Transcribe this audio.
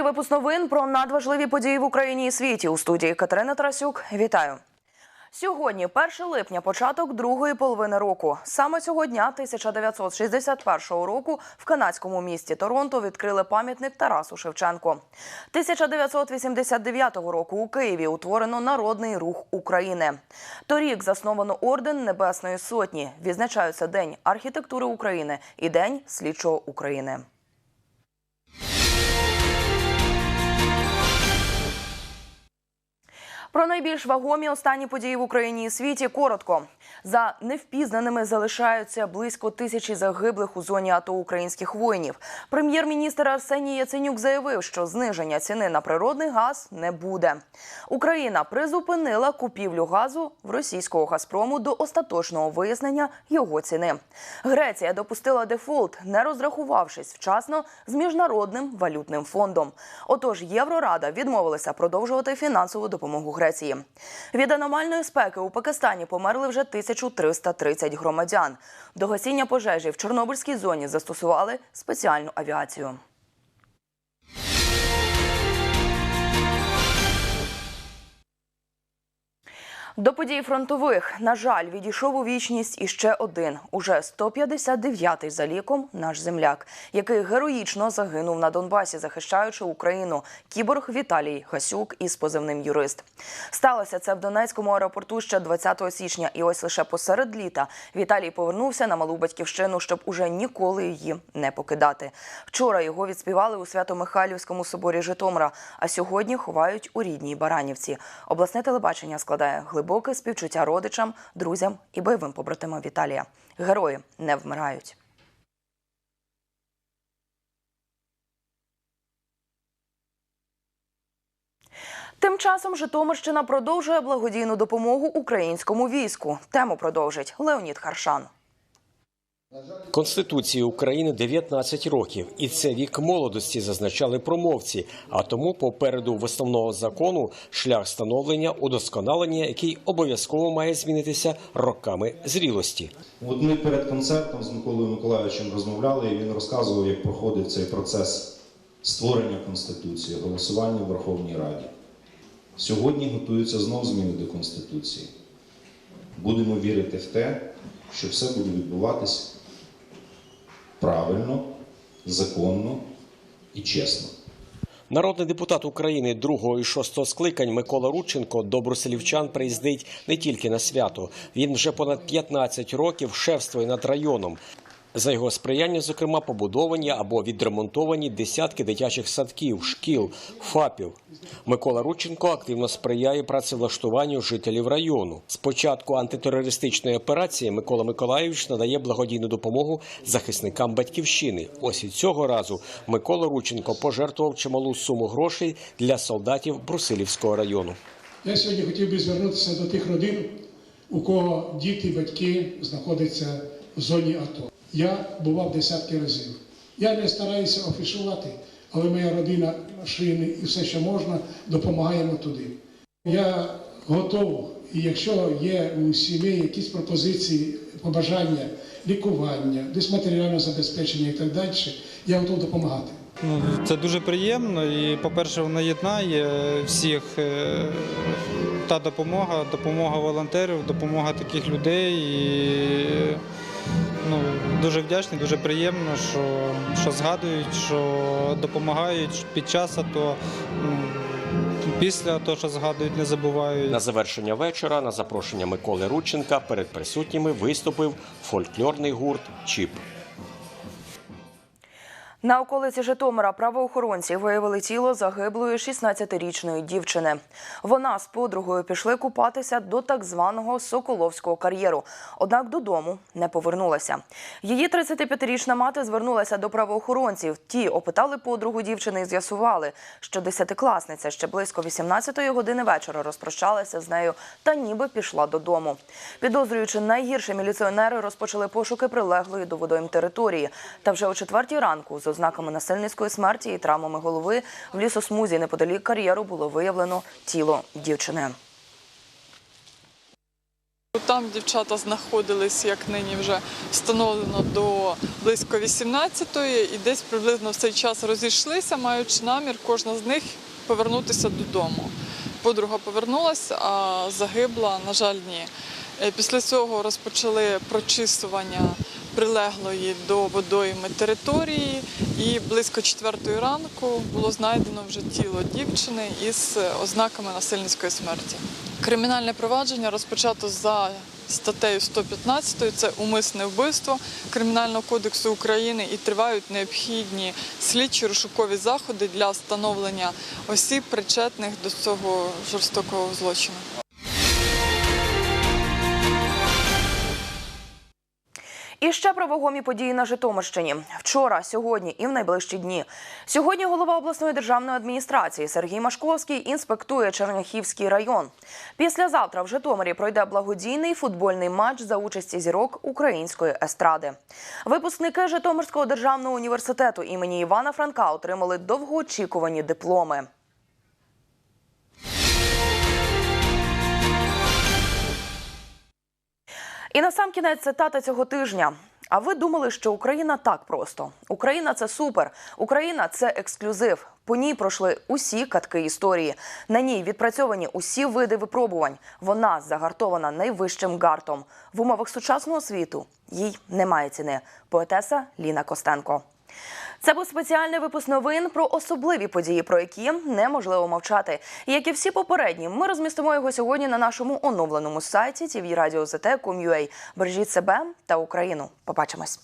ефірі випуск новин про надважливі події в Україні і світі у студії Катерина Тарасюк. Вітаю. Сьогодні, 1 липня, початок другої половини року. Саме цього дня, 1961 року, в канадському місті Торонто відкрили пам'ятник Тарасу Шевченко. 1989 року у Києві утворено Народний рух України. Торік засновано орден Небесної Сотні. Відзначаються День архітектури України і День слідчого України. Про найбільш вагомі останні події в Україні і світі коротко. За невпізнаними залишаються близько тисячі загиблих у зоні АТО українських воїнів. Прем'єр-міністр Арсеній Яценюк заявив, що зниження ціни на природний газ не буде. Україна призупинила купівлю газу в російського Газпрому до остаточного вияснення його ціни. Греція допустила дефолт, не розрахувавшись вчасно з міжнародним валютним фондом. Отож, Єврорада відмовилася продовжувати фінансову допомогу Греції. Від аномальної спеки у Пакистані померли вже 1330 громадян. До гасіння пожежі в Чорнобильській зоні застосували спеціальну авіацію. До подій фронтових, на жаль, відійшов у вічність іще один, уже 159-й за ліком наш земляк, який героїчно загинув на Донбасі, захищаючи Україну. Кіборг Віталій Гасюк із позивним юрист. Сталося це в Донецькому аеропорту ще 20 січня, і ось лише посеред літа Віталій повернувся на малу батьківщину, щоб уже ніколи її не покидати. Вчора його відспівали у Свято-Михайлівському соборі Житомира, а сьогодні ховають у рідній Баранівці. Обласне телебачення складає глибоке співчуття родичам, друзям і бойовим побратимам Віталія. Герої не вмирають. Тим часом Житомирщина продовжує благодійну допомогу українському війську. Тему продовжить Леонід Харшан. Конституції України 19 років, і це вік молодості, зазначали промовці. А тому попереду висновного закону шлях становлення, удосконалення, який обов'язково має змінитися роками зрілості. От ми перед концертом з Миколою Миколаївичем розмовляли, і він розказував, як проходив цей процес створення Конституції, голосування в Верховній Раді. Сьогодні готуються знов зміни до Конституції. Будемо вірити в те, що все буде відбуватись правильно, законно і чесно. Народний депутат України другого і шостого скликань Микола Рудченко до брусилівчан приїздить не тільки на свято. Він вже понад 15 років шефствує над районом. За його сприяння, зокрема, побудовані або відремонтовані десятки дитячих садків, шкіл, ФАПів. Микола Рудченко активно сприяє працевлаштуванню жителів району. З початку антитерористичної операції Микола Миколаївич надає благодійну допомогу захисникам батьківщини. Ось і цього разу Микола Рудченко пожертвував чималу суму грошей для солдатів Брусилівського району. Я сьогодні хотів би звернутися до тих родин, у кого діти, батьки знаходяться в зоні АТО. Я бував десятки разів. Я не стараюся афішувати, але моя родина шини і все, що можна, допомагаємо туди. Я готов, і якщо є у сім'ї якісь пропозиції, побажання, лікування, десь матеріальне забезпечення і так далі, я готов допомагати. Це дуже приємно і, по-перше, воно єднає всіх е, та допомога, допомога волонтерів, допомога таких людей. І, ну, дуже вдячний, дуже приємно, що, що згадують, що допомагають під час АТО. Після того, що згадують, не забувають. На завершення вечора на запрошення Миколи Рудченка перед присутніми виступив фольклорний гурт Чіп. На околиці Житомира правоохоронці виявили тіло загиблої 16-річної дівчини. Вона з подругою пішли купатися до так званого Соколовського кар'єру, однак додому не повернулася. Її 35-річна мати звернулася до правоохоронців. Ті опитали подругу дівчини і з'ясували, що десятикласниця ще близько 18-ї години вечора розпрощалася з нею та ніби пішла додому. Підозрюючи найгірше, міліціонери розпочали пошуки прилеглої до водойм території. Та вже о четвертій ранку ознаками насильницької смерті і травмами голови в лісосмузі неподалік кар'єру було виявлено тіло дівчини. Там дівчата знаходились, як нині вже встановлено до близько 18-ї, і десь приблизно в цей час розійшлися, маючи намір кожна з них повернутися додому. Подруга повернулася, а загибла, на жаль, ні. Е, Після цього розпочали прочисування прилеглої до водойми території, і близько четвертої ранку було знайдено вже тіло дівчини із ознаками насильницької смерті. Кримінальне провадження розпочато за статтею 115, це умисне вбивство Кримінального кодексу України і тривають необхідні слідчі розшукові заходи для встановлення осіб, причетних до цього жорстокого злочину. Ще про вагомі події на Житомирщині. Вчора, сьогодні і в найближчі дні. Сьогодні голова обласної державної адміністрації Сергій Машковський інспектує Черняхівський район. Післязавтра в Житомирі пройде благодійний футбольний матч за участі зірок української естради. Випускники Житомирського державного університету імені Івана Франка отримали довгоочікувані дипломи. І на сам кінець цитата цього тижня. А ви думали, що Україна так просто? Україна це супер. Україна це ексклюзив. По ній пройшли усі катки історії. На ній відпрацьовані усі види випробувань. Вона загартована найвищим гартом. В умовах сучасного світу їй немає ціни. Поетеса Ліна Костенко. Це був спеціальний випуск новин про особливі події, про які неможливо мовчати. Як і всі попередні, ми розмістимо його сьогодні на нашому оновленому сайті tvradio.zt.com.ua. Бережіть себе та Україну. Побачимось.